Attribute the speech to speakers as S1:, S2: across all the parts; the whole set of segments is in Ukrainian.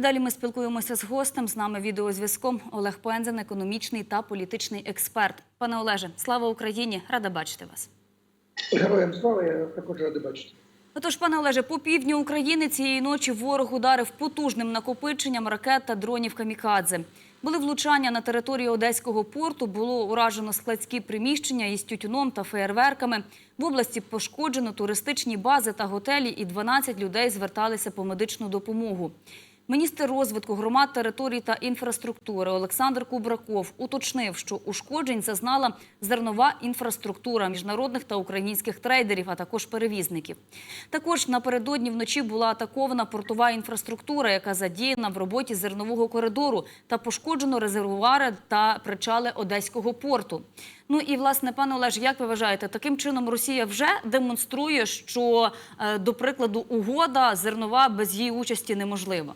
S1: І далі ми спілкуємося з гостем. З нами відеозв'язком Олег Пензен, економічний та політичний експерт. Пане Олеже, слава Україні! Рада бачити вас.
S2: Героям слава, я також радий бачити.
S1: Отож, пане Олеже, по півдню України цієї ночі ворог ударив потужним накопиченням ракет та дронів камікадзе. Були влучання на території Одеського порту, було уражено складські приміщення із тютюном та феєрверками. В області пошкоджено туристичні бази та готелі, і 12 людей зверталися по медичну допомогу. Міністр розвитку громад, територій та інфраструктури Олександр Кубраков уточнив, що ушкоджень зазнала зернова інфраструктура міжнародних та українських трейдерів, а також перевізників. Також напередодні вночі була атакована портова інфраструктура, яка задіяна в роботі зернового коридору, та пошкоджено резервуари та причали Одеського порту. Ну і власне, пане Олеж, як ви вважаєте, таким чином Росія вже демонструє, що, е, до прикладу, угода зернова без її участі неможлива?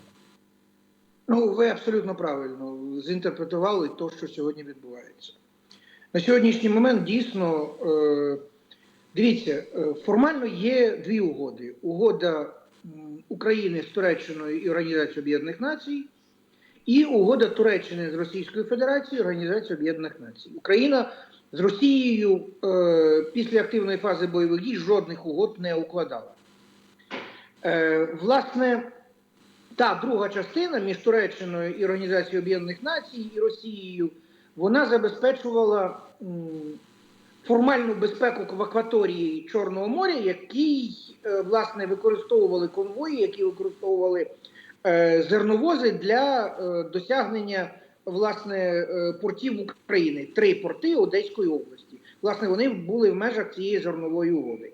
S2: Ну, ви абсолютно правильно зінтерпретували те, що сьогодні відбувається. На сьогоднішній момент дійсно, е, дивіться, е, формально є дві угоди: угода України з Туреччиною і Організацією Об'єднаних Націй, і угода Туреччини з Російською Федерацією і Організацією Об'єднаних Націй. Україна з Росією е, після активної фази бойових дій жодних угод не укладала. Власне, та друга частина між Туреччиною і Організацією Об'єднаних Націй і Росією, вона забезпечувала формальну безпеку в акваторії Чорного моря, який е, власне використовували конвої, які використовували е, зерновози для е, досягнення власне портів України. Три порти Одеської області. Власне, вони були в межах цієї зернової угоди.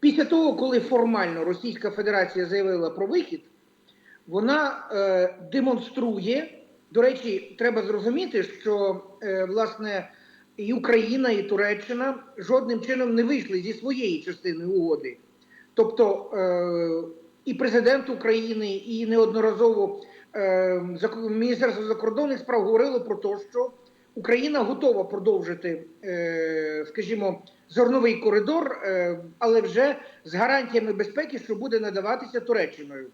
S2: Після того, коли формально Російська Федерація заявила про вихід, вона е, демонструє. До речі, треба зрозуміти, що е, власне і Україна, і Туреччина жодним чином не вийшли зі своєї частини угоди. Тобто е, і президент України, і неодноразово е, Міністерство закордонних справ говорило про те, що Україна готова продовжити, е, скажімо, зерновий коридор, е, але вже з гарантіями безпеки, що буде надаватися Туреччиною.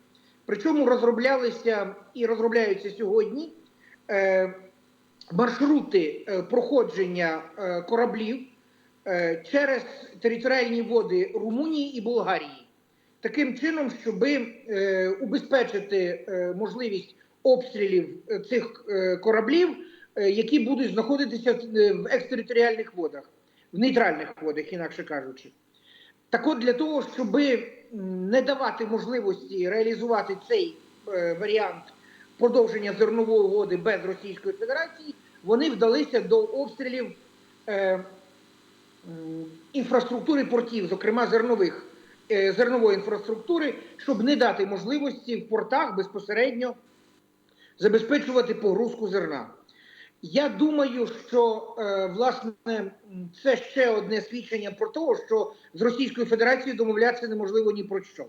S2: Причому розроблялися і розробляються сьогодні е, маршрути е, проходження е, кораблів е, через територіальні води Румунії і Болгарії. Таким чином, щоб е, убезпечити е, можливість обстрілів е, цих е, кораблів, е, які будуть знаходитися в екстериторіальних водах, в нейтральних водах, інакше кажучи. Так от для того, щоб не давати можливості реалізувати цей е, варіант продовження зернової угоди без Російської Федерації, вони вдалися до обстрілів е, інфраструктури портів, зокрема зернових, е, зернової інфраструктури, щоб не дати можливості в портах безпосередньо забезпечувати погрузку зерна. Я думаю, що е, власне це ще одне свідчення про те, що з Російською Федерацією домовлятися неможливо ні про що.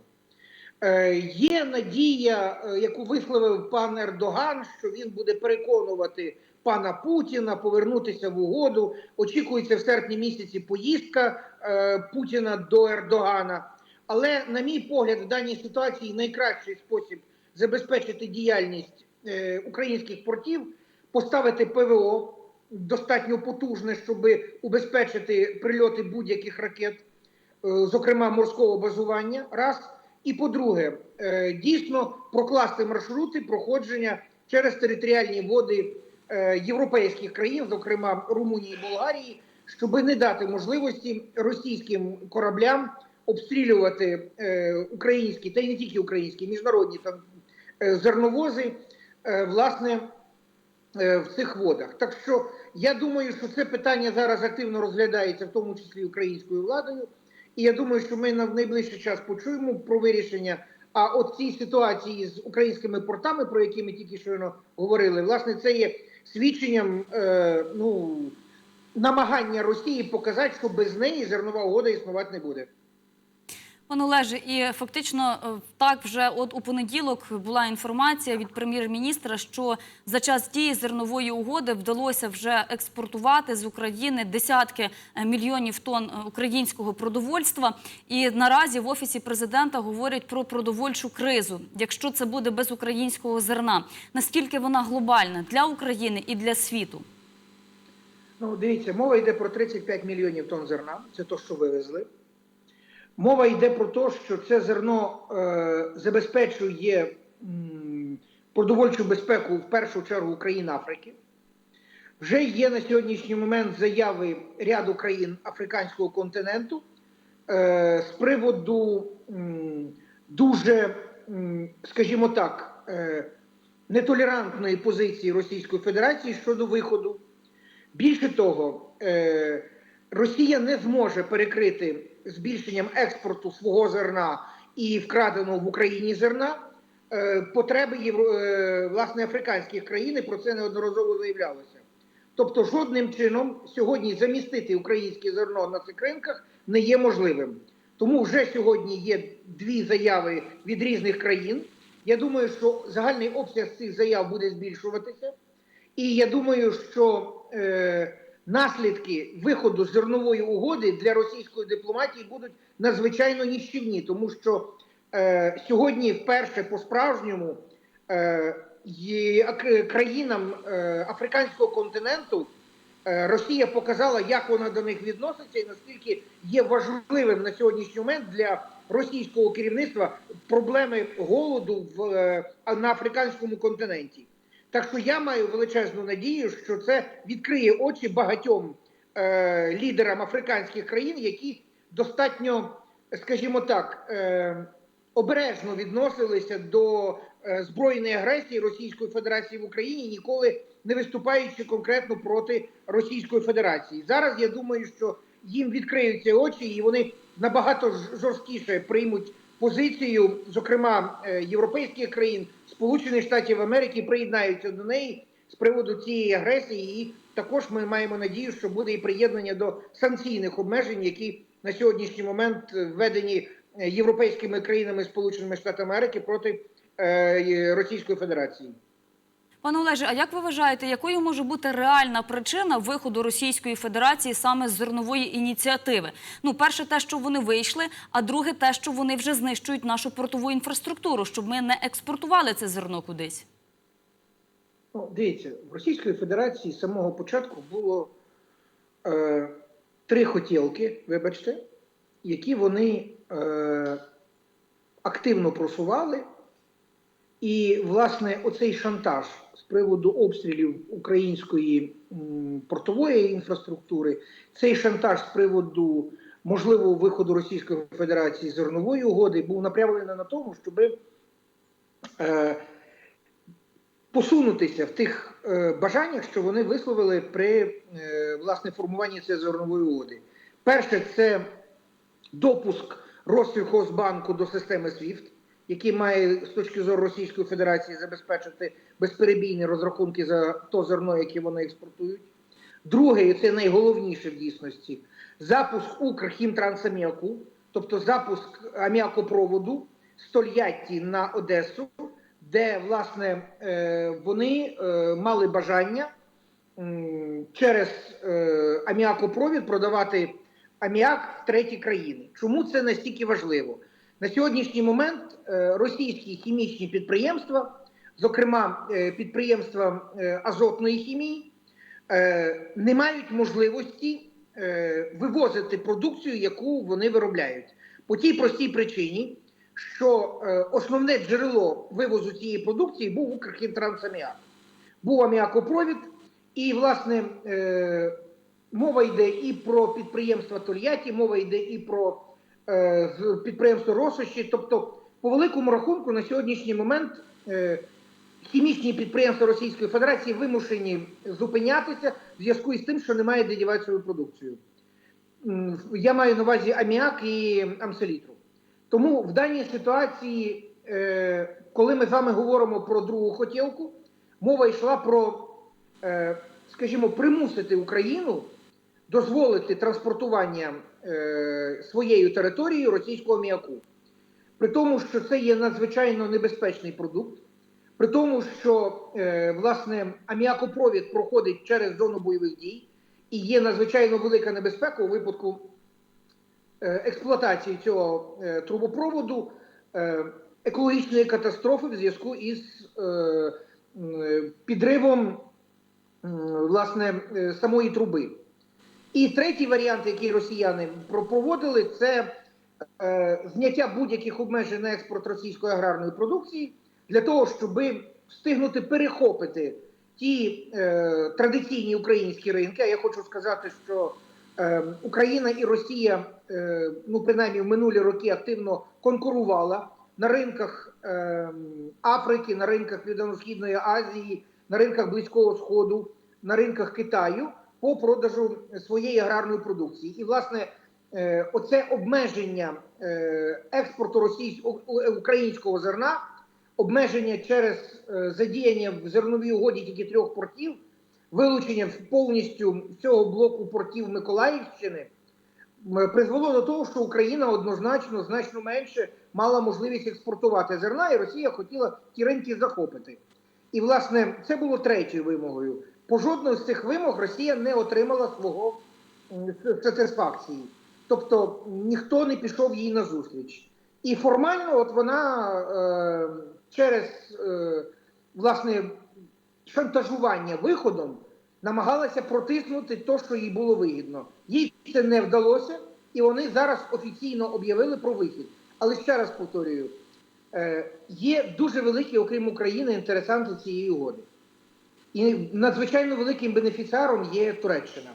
S2: Е, є надія, е, яку висловив пан Ердоган, що він буде переконувати пана Путіна повернутися в угоду. Очікується в серпні місяці поїздка Путіна до Ердогана. Але, на мій погляд, в даній ситуації найкращий спосіб забезпечити діяльність українських портів поставити ПВО достатньо потужне, щоб убезпечити прильоти будь-яких ракет, е, зокрема морського базування. Раз. І по-друге, е, дійсно прокласти маршрути проходження через територіальні води е, європейських країн, зокрема Румунії і Болгарії, щоб не дати можливості російським кораблям обстрілювати українські та й не тільки українські, міжнародні там зерновози, власне, в цих водах. Так що я думаю, що це питання зараз активно розглядається, в тому числі українською владою. І я думаю, що ми на найближчий час почуємо про вирішення. А от цій ситуації з українськими портами, про які ми тільки щойно говорили, власне, це є свідченням е, ну, намагання Росії показати, що без неї зернова угода існувати не буде.
S1: Пане Олеже, і фактично е, так вже от у понеділок була інформація від прем'єр-міністра, що за час дії зернової угоди вдалося вже експортувати з України десятки е, мільйонів тонн е, українського продовольства. І наразі в офісі президента говорять про продовольчу кризу. Якщо це буде без українського зерна, наскільки вона глобальна для України і для світу?
S2: Ну, дивіться, мова йде про 35 мільйонів тонн зерна, це то, що вивезли. Мова йде про те, що це зерно е, забезпечує м, продовольчу безпеку в першу чергу країн Африки. Вже є на сьогоднішній момент заяви ряду країн африканського континенту е, з приводу м, дуже, м, скажімо так, е, нетолерантної позиції Російської Федерації щодо виходу. Більше того, е, Росія не зможе перекрити збільшенням експорту свого зерна і вкраденого в Україні зерна е, потреби е, власне африканських країн, про це неодноразово заявлялося. Тобто, жодним чином сьогодні замістити українське зерно на цих ринках не є можливим. Тому вже сьогодні є дві заяви від різних країн. Я думаю, що загальний обсяг цих заяв буде збільшуватися. І я думаю, що е, наслідки виходу зернової угоди для російської дипломатії будуть надзвичайно ніщівні, тому що е, сьогодні вперше по-справжньому е, країнам е, африканського континенту е, Росія показала, як вона до них відноситься, і наскільки є важливим на сьогоднішній момент для російського керівництва проблеми голоду в, е, на африканському континенті. Так що я маю величезну надію, що це відкриє очі багатьом е, лідерам африканських країн, які достатньо, скажімо так, е, обережно відносилися до е, збройної агресії Російської Федерації в Україні, ніколи не виступаючи конкретно проти Російської Федерації. Зараз я думаю, що їм відкриються очі, і вони набагато жорсткіше приймуть позицію, зокрема е, європейських країн, Сполучених Штатів Америки приєднаються до неї з приводу цієї агресії, і також ми маємо надію, що буде і приєднання до санкційних обмежень, які на сьогоднішній момент е, введені е, європейськими країнами Сполученими Штатами Америки проти Російської Федерації.
S1: Пане Олеже, а як ви вважаєте, якою може бути реальна причина виходу Російської Федерації саме з зернової ініціативи? Ну, перше, те, що вони вийшли, а друге, те, що вони вже знищують нашу портову інфраструктуру, щоб ми не експортували це зерно кудись.
S2: Ну, дивіться, в Російської Федерації з самого початку було е, три хотілки, вибачте, які вони е, активно просували. І, власне, оцей шантаж з приводу обстрілів української портової інфраструктури, цей шантаж з приводу можливого виходу Російської Федерації з зернової угоди був направлений на тому, щоб е, посунутися в тих е, бажаннях, що вони висловили при е, власне формуванні цієї зернової угоди. Перше, це допуск Россельхозбанку до системи SWIFT, який має з точки зору Російської Федерації забезпечити безперебійні розрахунки за то зерно, яке вони експортують. Друге, і це найголовніше в дійсності, запуск Укрхімтрансаміаку, тобто запуск аміакопроводу з Тольятті на Одесу, де власне е, вони е, мали бажання через е, аміакопровід продавати аміак в треті країни. Чому це настільки важливо? На сьогоднішній момент е, російські хімічні підприємства, зокрема е, підприємства е, азотної хімії, не мають можливості вивозити продукцію, яку вони виробляють. По тій простій причині, що основне джерело вивозу цієї продукції був Укрхімтрансаміак. Був аміакопровід, і, власне, мова йде і про підприємства Тольятті, мова йде і про підприємство Росощі. Тобто, по великому рахунку, на сьогоднішній момент е, хімічні підприємства Російської Федерації вимушені зупинятися в зв'язку із тим, що немає де дівати свою продукцію. Я маю на увазі аміак і амселітру. Тому в даній ситуації, е, коли ми з вами говоримо про другу хотілку, мова йшла про, е, скажімо, примусити Україну дозволити транспортування е, своєю територією російського м'яку. При тому, що це є надзвичайно небезпечний продукт, при тому, що е, власне аміакопровід проходить через зону бойових дій і є надзвичайно велика небезпека у випадку е, експлуатації цього е, трубопроводу, е, екологічної катастрофи в зв'язку із е, м, підривом м, власне е, самої труби. І третій варіант, який росіяни проводили, це е, зняття будь-яких обмежень на експорт російської аграрної продукції для того, щоб встигнути перехопити ті е, традиційні українські ринки. А я хочу сказати, що е, Україна і Росія, е, ну принаймні в минулі роки активно конкурувала на ринках е, Африки, на ринках Південно-Східної Азії, на ринках Близького Сходу, на ринках Китаю по продажу своєї аграрної продукції. І власне е, оце обмеження е, експорту російського українського зерна, обмеження через е, задіяння в зерновій угоді тільки трьох портів, вилучення повністю цього блоку портів Миколаївщини. Призвело до того, що Україна однозначно значно менше мала можливість експортувати зерна, і Росія хотіла ті ринки захопити. І, власне, це було третьою вимогою. По жодної з цих вимог Росія не отримала свого сатисфакції. Тобто ніхто не пішов їй на зустріч. І формально, от вона е, через е, власне шантажування виходом намагалася протиснути те, що їй було вигідно. Їй це не вдалося, і вони зараз офіційно об'явили про вихід. Але ще раз повторюю: е, є дуже великі, окрім України, інтересанти цієї угоди. І надзвичайно великим бенефіціаром є Туреччина.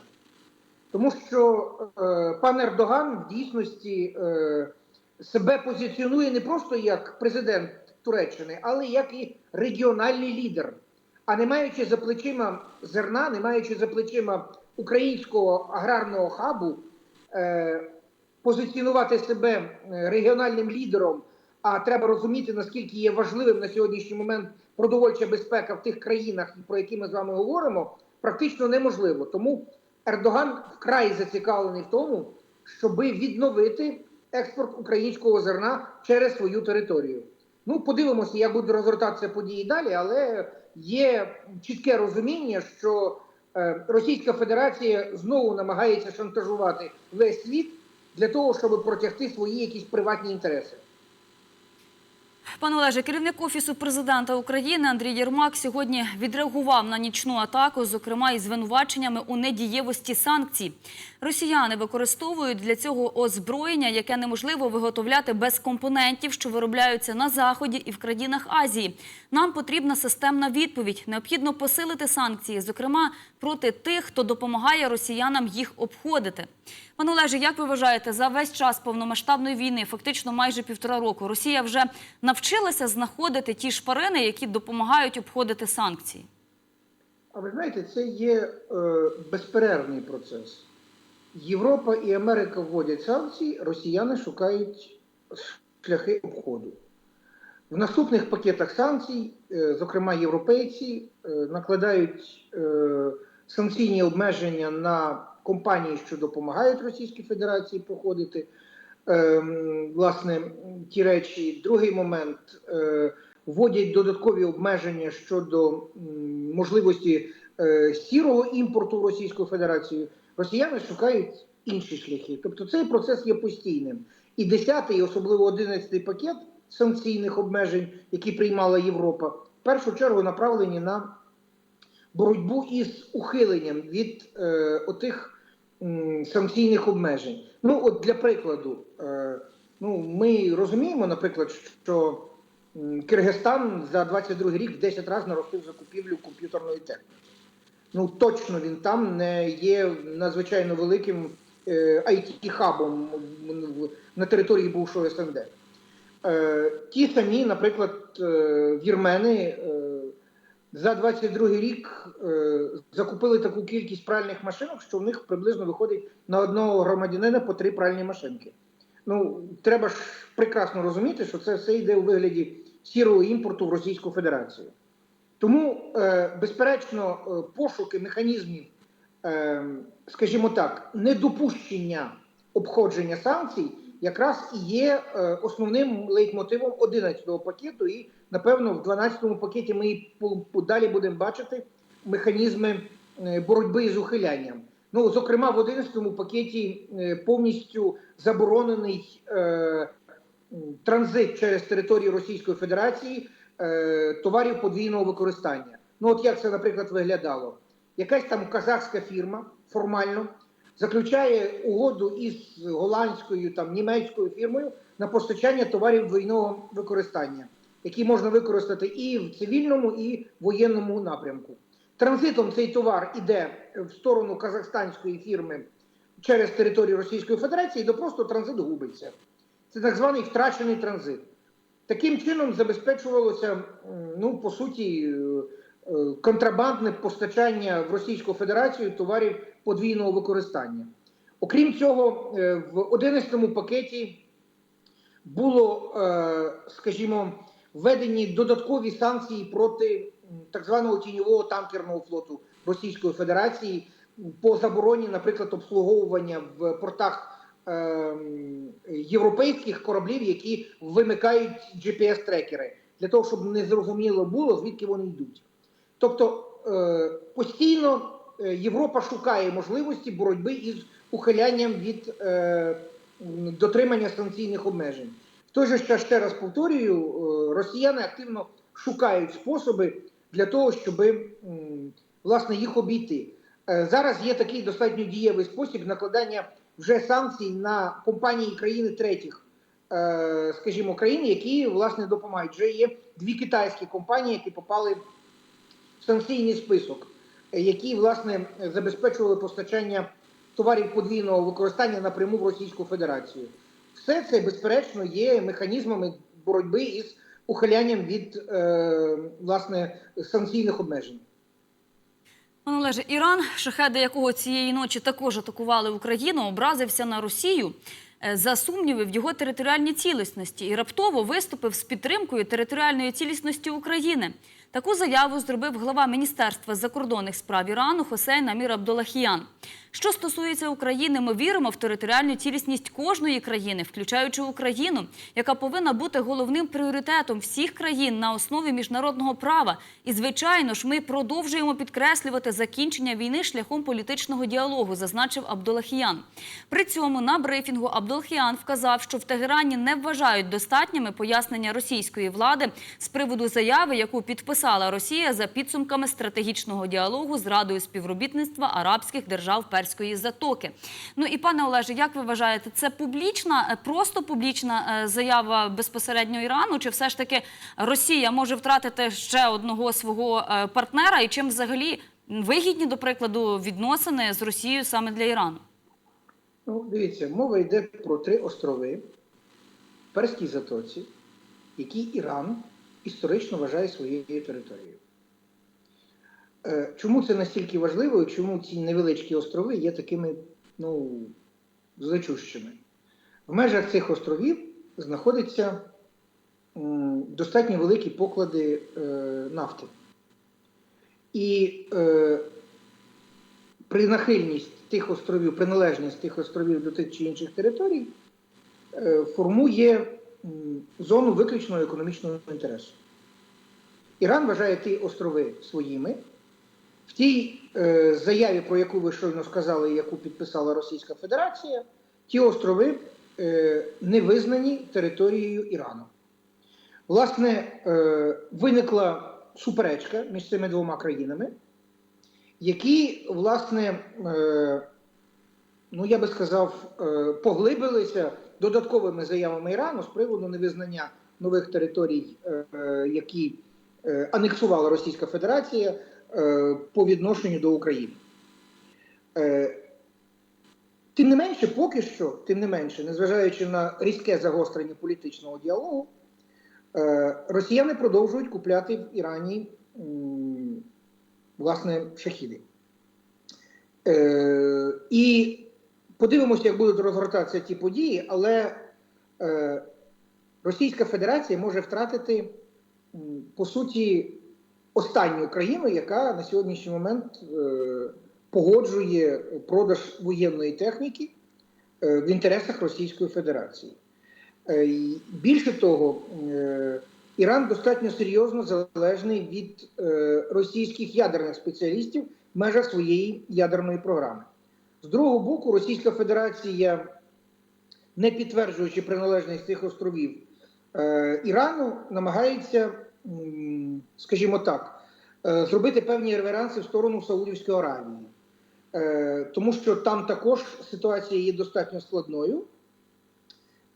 S2: Тому що е, пан Ердоган в дійсності е, себе позиціонує не просто як президент Туреччини, але як і регіональний лідер. А не маючи за плечима зерна, не маючи за плечима українського аграрного хабу, е, позиціонувати себе е, регіональним лідером. А треба розуміти, наскільки є важливим на сьогоднішній момент продовольча безпека в тих країнах, про які ми з вами говоримо, практично неможливо. Тому Ердоган вкрай зацікавлений в тому, щоб відновити експорт українського зерна через свою територію. Ну, подивимося, як будуть розгортатися події далі, але є чітке розуміння, що е, Російська Федерація знову намагається шантажувати весь світ для того, щоб протягти свої якісь приватні інтереси.
S1: Пане Олеже, керівник офісу президента України Андрій Єрмак сьогодні відреагував на нічну атаку, зокрема із звинуваченнями у недієвості санкцій. Росіяни використовують для цього озброєння, яке неможливо виготовляти без компонентів, що виробляються на заході і в країнах Азії. Нам потрібна системна відповідь. Необхідно посилити санкції, зокрема проти тих, хто допомагає росіянам їх обходити. Пане Олеже, як ви вважаєте, за весь час повномасштабної війни, фактично майже півтора року, Росія вже навчилася знаходити ті шпарини, які допомагають обходити санкції?
S2: А ви знаєте, це є е, безперервний процес. Європа і Америка вводять санкції, росіяни шукають шляхи обходу. В наступних пакетах санкцій, е, зокрема європейці, е, накладають е, санкційні обмеження на компанії, що допомагають Російській Федерації проходити ем, власне ті речі. Другий момент е, вводять додаткові обмеження щодо м, можливості е, сірого імпорту в Російську Федерацію. Росіяни шукають інші шляхи. Тобто цей процес є постійним. І 10-й, особливо 11-й пакет санкційних обмежень, які приймала Європа, в першу чергу направлені на боротьбу із ухиленням від е, отих санкційних обмежень. Ну, от для прикладу, е, ну, ми розуміємо, наприклад, що Киргизстан за 22 рік в 10 разів наростив закупівлю комп'ютерної техніки. Ну, точно він там не є надзвичайно великим е, IT-хабом на території бувшого СНД. Е, ті самі, наприклад, вірмени за 22 рік е, закупили таку кількість пральних машинок, що в них приблизно виходить на одного громадянина по три пральні машинки. Ну, треба ж прекрасно розуміти, що це все йде у вигляді сірого імпорту в Російську Федерацію. Тому, е, безперечно, е, пошуки механізмів, е, скажімо так, недопущення обходження санкцій якраз і є е, основним лейтмотивом 11-го пакету. І напевно в 12-му пакеті ми далі будемо бачити механізми е, боротьби з ухилянням. Ну, зокрема, в 11-му пакеті е, повністю заборонений е, транзит через територію Російської Федерації е, товарів подвійного використання. Ну, от як це, наприклад, виглядало? Якась там казахська фірма формально заключає угоду із голландською там німецькою фірмою на постачання товарів двойного використання, які можна використати і в цивільному, і в воєнному напрямку. Транзитом цей товар іде в сторону казахстанської фірми через територію Російської Федерації, де просто транзит губиться. Це так званий втрачений транзит. Таким чином забезпечувалося, ну по суті, е, е, контрабандне постачання в Російську Федерацію товарів подвійного використання. Окрім цього, е, в 11-му пакеті було, е, скажімо, введені додаткові санкції проти так званого тіньового танкерного флоту Російської Федерації по забороні, наприклад, обслуговування в портах ем, європейських кораблів, які вимикають GPS-трекери, для того, щоб не зрозуміло було, звідки вони йдуть. Тобто е, постійно е, Європа шукає можливості боротьби із ухилянням від е, дотримання санкційних обмежень. В той же час, ще раз повторюю, е, росіяни активно шукають способи для того, щоб власне їх обійти. Е, Зараз є такий достатньо дієвий спосіб накладання вже санкцій на компанії країни третіх, е, скажімо, країн, які власне допомагають. Вже є дві китайські компанії, які попали в санкційний список, е, які власне забезпечували постачання товарів подвійного використання напряму в Російську Федерацію. Все це безперечно є механізмами боротьби із ухилянням від е, власне санкційних обмежень.
S1: Пане Олеже, Іран, шахеди якого цієї ночі також атакували Україну, образився на Росію е, за сумніви в його територіальній цілісності і раптово виступив з підтримкою територіальної цілісності України. Таку заяву зробив глава Міністерства закордонних справ Ірану Хосейн Амір Абдулахіян. Що стосується України, ми віримо в територіальну цілісність кожної країни, включаючи Україну, яка повинна бути головним пріоритетом всіх країн на основі міжнародного права. І, звичайно ж, ми продовжуємо підкреслювати закінчення війни шляхом політичного діалогу, зазначив Абдулахіян. При цьому на брифінгу Абдулахіян вказав, що в Тегерані не вважають достатніми пояснення російської влади з приводу заяви, яку підписала Росія за підсумками стратегічного діалогу з Радою співробітництва арабських держав Перської затоки. Ну і пане Олеже, як ви вважаєте, це публічна, е, просто публічна е, заява безпосередньо Ірану? Чи все ж таки Росія може втратити ще одного свого е, партнера? І чим взагалі вигідні, до прикладу, відносини з Росією саме для Ірану?
S2: Ну, дивіться, мова йде про три острови в Перській затоці, які Іран історично вважає своєю територією. Е, Чому це настільки важливо і чому ці невеличкі острови є такими ну, значущими? В межах цих островів знаходяться достатньо великі поклади е, нафти. І е, принахильність тих островів, приналежність тих островів до тих чи інших територій е, формує зону виключного економічного інтересу. Іран вважає ті острови своїми. В тій е, заяві, про яку ви щойно сказали, яку підписала Російська Федерація, ті острови е, не визнані територією Ірану. Власне, е, виникла суперечка між цими двома країнами, які, власне, е, ну я би сказав, е, поглибилися додатковими заявами Ірану з приводу невизнання нових територій, е, е, які е, анексувала Російська Федерація по відношенню до України. Е, Тим не менше, поки що, тим не менше, незважаючи на різке загострення політичного діалогу, е, росіяни продовжують купляти в Ірані власне шахіди. Е, і подивимося, як будуть розгортатися ті події, але е, Російська Федерація може втратити, по суті, останню країну, яка на сьогоднішній момент е, погоджує продаж воєнної техніки е, в інтересах Російської Федерації. Е, Більше того, Іран достатньо серйозно залежний від російських ядерних спеціалістів в межах своєї ядерної програми. З другого боку, Російська Федерація, не підтверджуючи приналежність цих островів Ірану, намагається, скажімо так, е, зробити певні реверанси в сторону Саудівської Аравії. Е, Тому що там також ситуація є достатньо складною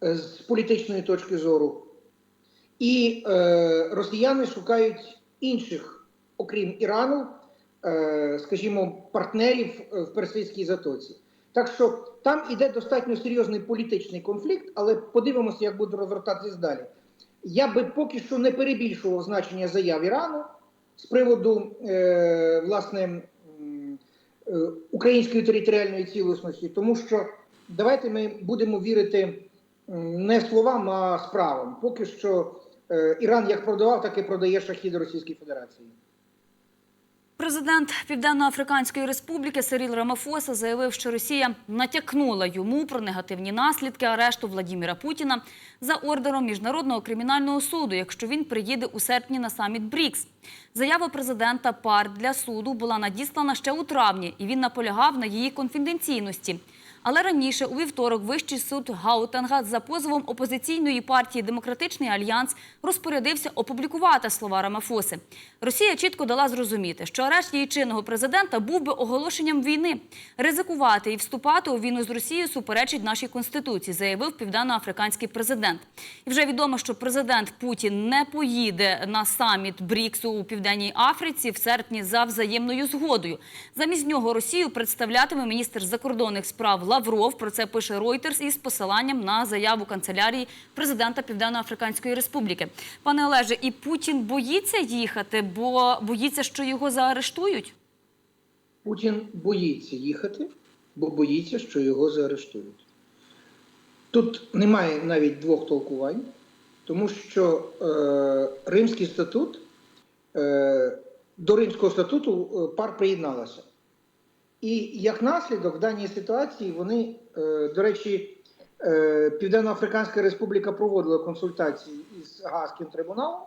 S2: е, з політичної точки зору. І росіяни шукають інших, окрім Ірану, скажімо, партнерів в Персидській затоці. Так що там іде достатньо серйозний політичний конфлікт, але подивимося, як буде розгортатись далі. Я би поки що не перебільшував значення заяв Ірану з приводу е, власне е, української територіальної цілісності, тому що давайте ми будемо вірити не словам, а справам. Поки що е, Іран як продавав, так і продає шахіди Російській Федерації.
S1: Президент Південно-Африканської Республіки Сиріл Рамафоса заявив, що Росія натякнула йому про негативні наслідки арешту Владіміра Путіна за ордером міжнародного кримінального суду, якщо він приїде у серпні на саміт БРІКС. Заява президента ПАР для суду була надіслана ще у травні, і він наполягав на її конфіденційності. Але раніше, у вівторок, Вищий суд Гаутенга за позовом опозиційної партії Демократичний альянс розпорядився опублікувати слова Рамафоси. Росія чітко дала зрозуміти, що арешт її чинного президента був би оголошенням війни. Ризикувати і вступати у війну з Росією суперечить нашій конституції, заявив південноафриканський президент. І вже відомо, що президент Путін не поїде на саміт БРІКСу у південній Африці в серпні за взаємною згодою. Замість нього Росію представлятиме міністр закордонних справ Лавров. Про це пише Reuters із посиланням на заяву канцелярії президента Південно-Африканської Республіки. Пане Олеже, і Путін боїться їхати, бо боїться, що його заарештують.
S2: Путін боїться їхати, бо боїться, що його заарештують. Тут немає навіть двох толкувань, тому що е, Римський статут е, до Римського статуту е, пар приєдналася. І як наслідок в даній ситуації вони, е, до речі, е, Південно-Африканська Республіка проводила консультації із Гаазьким трибуналом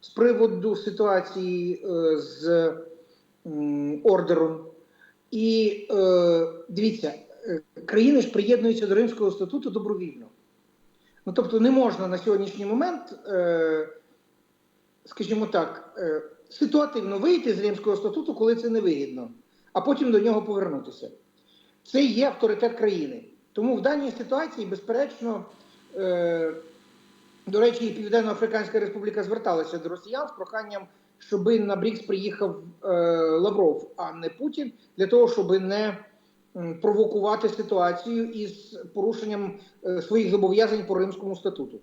S2: з приводу ситуації е, з ордером. І дивіться, країни ж приєднуються до Римського статуту добровільно. Ну тобто не можна на сьогоднішній момент, скажімо так, ситуативно вийти з Римського статуту, коли це невигідно, а потім до нього повернутися. Це є авторитет країни. Тому в даній ситуації, безперечно, е, до речі, і Південно-Африканська Республіка зверталася до росіян з проханням, щоб на БРІКС приїхав е, Лавров, а не Путін, для того, щоб не провокувати ситуацію із порушенням е, своїх зобов'язань по Римському статуту.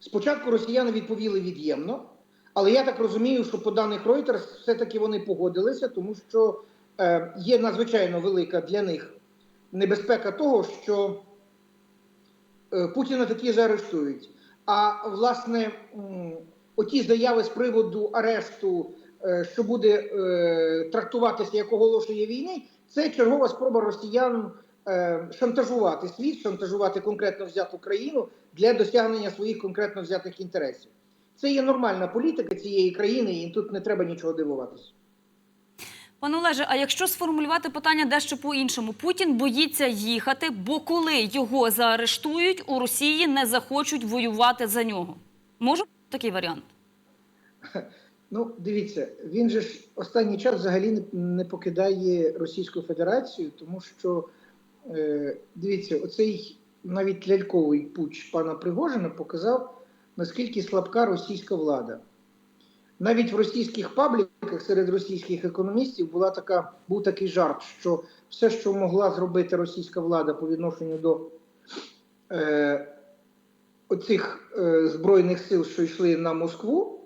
S2: Спочатку росіяни відповіли від'ємно, але я так розумію, що по даних Reuters все-таки вони погодилися, тому що є надзвичайно велика для них небезпека того, що е, Путіна таки заарештують. А власне, оті заяви з приводу арешту, е, що буде е, трактуватися як оголошення війни, це чергова спроба росіян е, шантажувати світ, шантажувати конкретно взяту країну для досягнення своїх конкретно взятих інтересів. Це є нормальна політика цієї країни, і тут не треба нічого дивуватися.
S1: Пане Олеже, а якщо сформулювати питання дещо по-іншому, Путін боїться їхати, бо коли його заарештують, у Росії не захочуть воювати за нього. Може такий варіант?
S2: Ну, дивіться, він же ж останній час взагалі не, покидає Російську Федерацію, тому що е, дивіться, оцей навіть ляльковий пуч пана Пригожина показав, наскільки слабка російська влада. Навіть в російських пабліках серед російських економістів була така, був такий жарт, що все, що могла зробити російська влада по відношенню до е, оцих е, збройних сил, що йшли на Москву,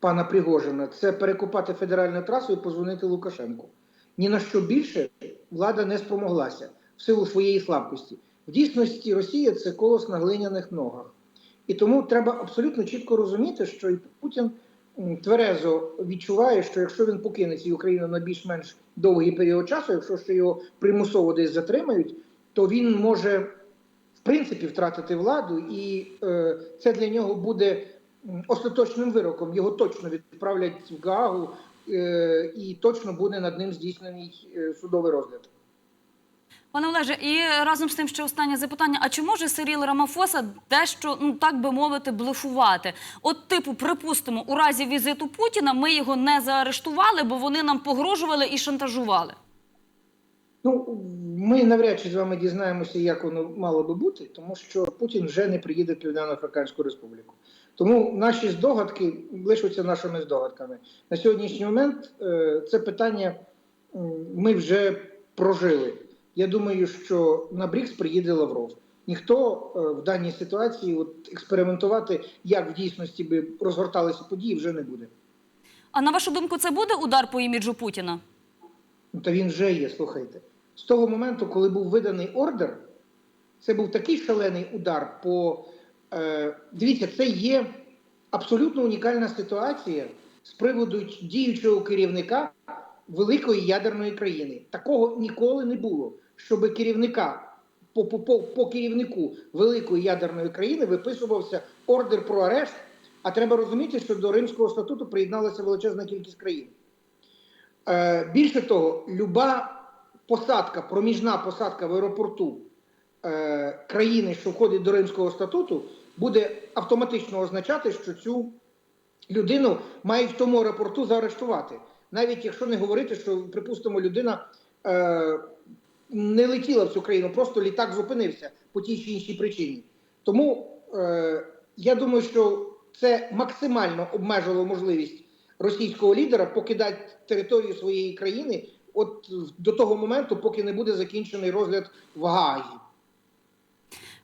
S2: пана Пригожина, це перекопати федеральну трасу і позвонити Лукашенку. Ні на що більше влада не спромоглася в силу своєї слабкості. В дійсності Росія це колос на глиняних ногах. І тому треба абсолютно чітко розуміти, що і Путін тверезо відчуває, що якщо він покине цю Україну на більш-менш довгий період часу, якщо ще його примусово десь затримають, то він може в принципі втратити владу, і е, це для нього буде остаточним вироком. Його точно відправлять в Гаагу, е, і точно буде над ним здійснений е, судовий розгляд.
S1: Пане Олеже, і разом з тим ще останнє запитання: а чи може Сиріл Рамафоса дещо, ну так би мовити, блефувати? От, типу, припустимо, у разі візиту Путіна ми його не заарештували, бо вони нам погрожували і шантажували.
S2: Ну, ми навряд чи з вами дізнаємося, як воно мало би бути, тому що Путін вже не приїде в Південно-Африканську Республіку. Тому наші здогадки лишаться нашими здогадками. На сьогоднішній момент е, це питання ми вже прожили. Я думаю, що на Брікс приїде Лавров. Ніхто е, в даній ситуації от, експериментувати, як в дійсності би розгорталися події, вже не буде.
S1: А на вашу думку, це буде удар по іміджу Путіна?
S2: Ну, та він вже є, слухайте. З того моменту, коли був виданий ордер, це був такий шалений удар по. Е, дивіться, це є абсолютно унікальна ситуація з приводу діючого керівника великої ядерної країни. Такого ніколи не було, щоб керівника по, по, по, керівнику великої ядерної країни виписувався ордер про арешт. А треба розуміти, що до Римського статуту приєдналася величезна кількість країн. Е, більше того, люба посадка, проміжна посадка в аеропорту е, країни, що входить до Римського статуту, буде автоматично означати, що цю людину мають в тому аеропорту заарештувати. Навіть якщо не говорити, що, припустимо, людина е, не летіла в цю країну, просто літак зупинився по тій чи іншій причині. Тому е, я думаю, що це максимально обмежило можливість російського лідера покидати територію своєї країни от до того моменту, поки не буде закінчений розгляд в Гаагі.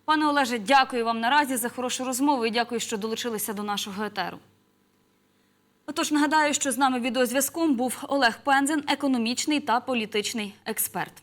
S1: Пане Олеже, дякую вам наразі за хорошу розмову і дякую, що долучилися до нашого етеру. Отож, нагадаю, що з нами відеозв'язком був Олег Пензен, економічний та політичний експерт.